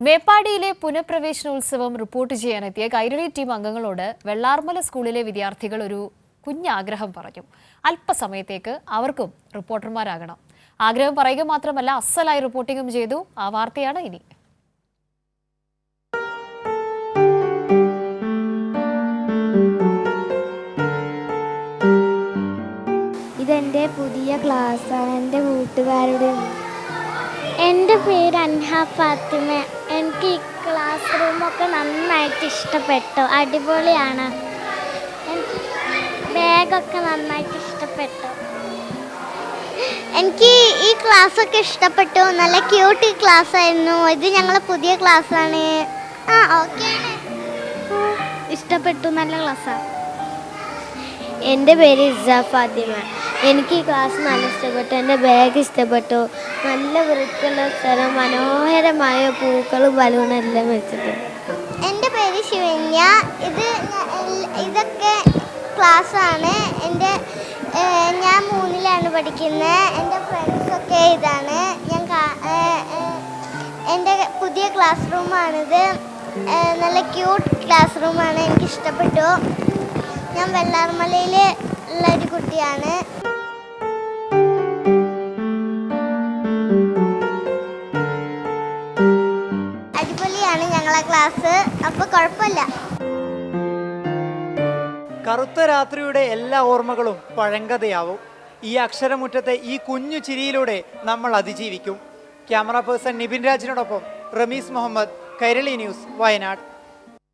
മേപ്പാടിയിലെ പുനഃപ്രവേശനോത്സവം റിപ്പോർട്ട് ചെയ്യാനെത്തിയ കൈരളി ടീം അംഗങ്ങളോട് വെള്ളാർമല സ്കൂളിലെ വിദ്യാർത്ഥികൾ ഒരു കുഞ്ഞാഗ്രഹം പറഞ്ഞു. അല്പസമയത്തേക്ക് അവർക്കും റിപ്പോർട്ടർമാരാകണം. ആഗ്രഹം പറയുക മാത്രമല്ല അസലായി റിപ്പോർട്ടിംഗും ചെയ്തു. ആ വാർത്തയാണ് ഇനി. ഇതെന്റെ പുതിയ ക്ലാസ്സാണ്. എന്റെ കൂട്ടുകാരുടെ എന്റെ പേര് അൻഹ ഫാത്തിമ. എനിക്ക് ഈ ക്ലാസ് റൂമൊക്കെ നന്നായിട്ട് ഇഷ്ടപ്പെട്ടു. അടിപൊളിയാണ്. ബാഗൊക്കെ നന്നായിട്ട് ഇഷ്ടപ്പെട്ടു. എനിക്ക് ഈ ക്ലാസ്സൊക്കെ ഇഷ്ടപ്പെട്ടു. നല്ല ക്യൂട്ട് ക്ലാസ് ആയിരുന്നു. ഇത് ഞങ്ങളെ പുതിയ ക്ലാസ്സാണ് ആ ഓക്കെ ഇഷ്ടപ്പെട്ടു. നല്ല ക്ലാസ്സാണ് എന്റെ പേര് ഇസ ഫാത്തിമ. എനിക്ക് ഈ ക്ലാസ് നല്ല ഇഷ്ടപ്പെട്ടു. എന്റെ ബാഗ് ഇഷ്ടപ്പെട്ടു. നല്ല വൃത്തിയുള്ള സ്ഥലം മനോഹരമായ പൂക്കളും ബലൂണും എല്ലാം വെച്ചിട്ടുണ്ട് എന്റെ പേര് ശിവന്യ. ഇത് ഇതൊക്കെ ക്ലാസ്സാണ് എന്റെ ഞാൻ മൂന്നിലാണ് പഠിക്കുന്നത് എന്റെ ഫ്രണ്ട്സൊക്കെ ഇതാണ്. ഞാൻ എന്റെ പുതിയ ക്ലാസ് റൂമാണിത് നല്ല ക്യൂട്ട് ക്ലാസ് റൂമാണ് എനിക്ക് ഇഷ്ടപ്പെട്ടു ഞാൻ വെള്ളാർമലയിൽ ഉള്ള ഒരു കുട്ടിയാണ്. അടിപൊളിയാണ് ഞങ്ങളെ ക്ലാസ് അപ്പൊ കുഴപ്പമില്ല. കറുത്ത രാത്രിയുടെ എല്ലാ ഓർമ്മകളും പഴങ്കഥയാവും. ഈ അക്ഷരമുറ്റത്തെ ഈ കുഞ്ഞു ചിരിയിലൂടെ നമ്മൾ അതിജീവിക്കും. ക്യാമറ പേഴ്സൺ നിബിൻ രാജിനോടൊപ്പം റമീസ് മുഹമ്മദ് കൈരളി ന്യൂസ് വയനാട്.